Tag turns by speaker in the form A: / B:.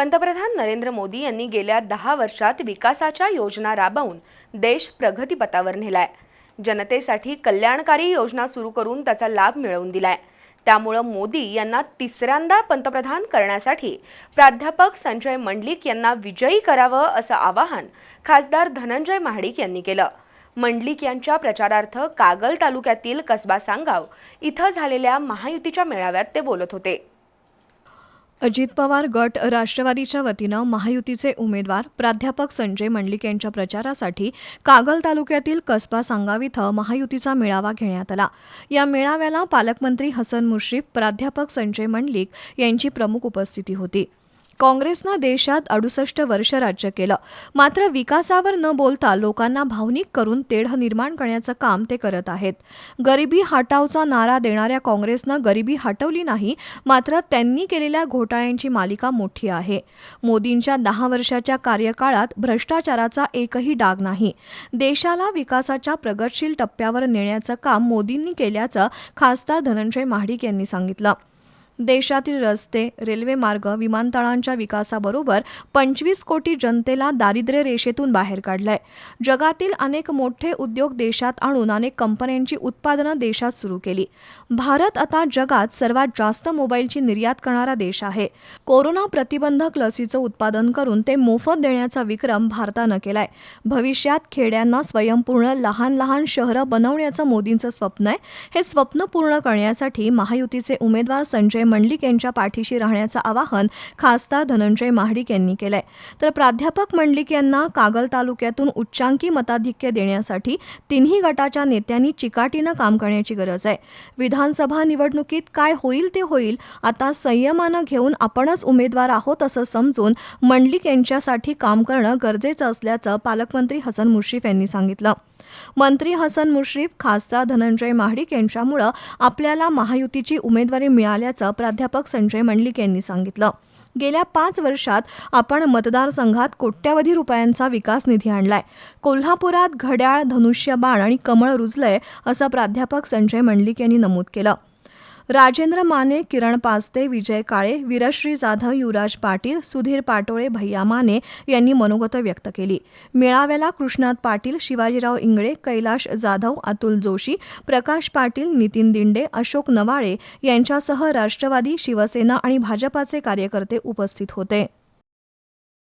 A: पंतप्रधान नरेंद्र मोदी यांनी गेल्या दहा वर्षात विकासाच्या योजना राबवून देश प्रगतीपथावर नेलाय. जनतेसाठी कल्याणकारी योजना सुरू करून त्याचा लाभ मिळवून दिलाय. त्यामुळं मोदी यांना तिसऱ्यांदा पंतप्रधान करण्यासाठी प्राध्यापक संजय मंडलिक यांना विजयी करावं असं आवाहन खासदार धनंजय महाडिक यांनी केलं. मंडलिक यांच्या प्रचारार्थ कागल तालुक्यातील कसबा सांगाव इथं झालेल्या महायुतीच्या मेळाव्यात ते बोलत होते.
B: अजित पवार गट राष्ट्रवादीच्या वतीनं महायुतीचे उमेदवार प्राध्यापक संजय मंडलिक यांच्या प्रचारासाठी कागल तालुक्यातील कसबा सांगाव इथं महायुतीचा मेळावा घेण्यात आला. या मेळाव्याला पालकमंत्री हसन मुश्रीफ प्राध्यापक संजय मंडलिक यांची प्रमुख उपस्थिती होती. काँग्रेसनं देशात अडुसष्ट वर्ष राज्य केलं. मात्र विकासावर न बोलता लोकांना भावनिक करून तेढ निर्माण करण्याचं काम ते करत आहेत. गरिबी हटावचा नारा देणाऱ्या काँग्रेसनं गरिबी हटवली नाही मात्र त्यांनी केलेल्या घोटाळ्यांची मालिका मोठी आहे. मोदींच्या दहा वर्षाच्या कार्यकाळात भ्रष्टाचाराचा एकही डाग नाही. देशाला विकासाच्या प्रगतशील टप्प्यावर नेण्याचं काम मोदींनी केल्याचं खासदार धनंजय महाडिक यांनी सांगितलं. देशातील रस्ते रेल्वे मार्ग विमानतळांच्या विकासाबरोबर पंचवीस कोटी जनतेला दारिद्र्य रेषेतून बाहेर काढलंय. जगातील अनेक मोठे उद्योग देशात आणून अनेक कंपन्यांची उत्पादनं देशात सुरू केली. भारत आता जगात सर्वात जास्त मोबाईलची निर्यात करणारा देश आहे. कोरोना प्रतिबंधक लसीचं उत्पादन करून ते मोफत देण्याचा विक्रम भारतानं केलाय. भविष्यात खेड्यांना स्वयंपूर्ण लहान लहान शहरं बनवण्याचं मोदींचं स्वप्न आहे. हे स्वप्न पूर्ण करण्यासाठी महायुतीचे उमेदवार संजय मंडलिक यांच्या पाठीशी राहण्याचं आवाहन खासदार धनंजय महाडिक यांनी केलंय. तर प्राध्यापक मंडलिक यांना कागल तालुक्यातून उच्चांकी मताधिक्य देण्यासाठी तिन्ही गटाच्या नेत्यांनी चिकाटीनं काम करण्याची गरज आहे. विधानसभा निवडणुकीत काय होईल ते होईल आता संयमानं घेऊन आपणच उमेदवार आहोत असं समजून मंडलिक यांच्यासाठी काम करणं गरजेचं असल्याचं पालकमंत्री हसन मुश्रीफ यांनी सांगितलं. मंत्री हसन मुश्रीफ खासदार धनंजय महाडिक यांच्यामुळं आपल्याला महायुतीची उमेदवारी मिळाल्याचं प्राध्यापक संजय मंडलिक यांनी सांगितलं. गेल्या पाच वर्षात आपण मतदारसंघात कोट्यवधी रुपयांचा विकास निधी आणलाय. कोल्हापुरात घड्याळ धनुष्यबाण आणि कमळ रुजलंय असं प्राध्यापक संजय मंडलिक यांनी नमूद केलं. राजेंद्र माने किरण पास्ते विजय काळे वीरश्री जाधव युवराज पाटील सुधीर पाटोळे भैया माने यांनी मनोगत व्यक्त केली. मेळाव्याला कृष्णात पाटील शिवाजीराव इंगळे कैलाश जाधव अतुल जोशी प्रकाश पाटील नितीन दिंडे अशोक नवाळे यांच्यासह राष्ट्रवादी शिवसेना आणि भाजपाचे कार्यकर्ते उपस्थित होते.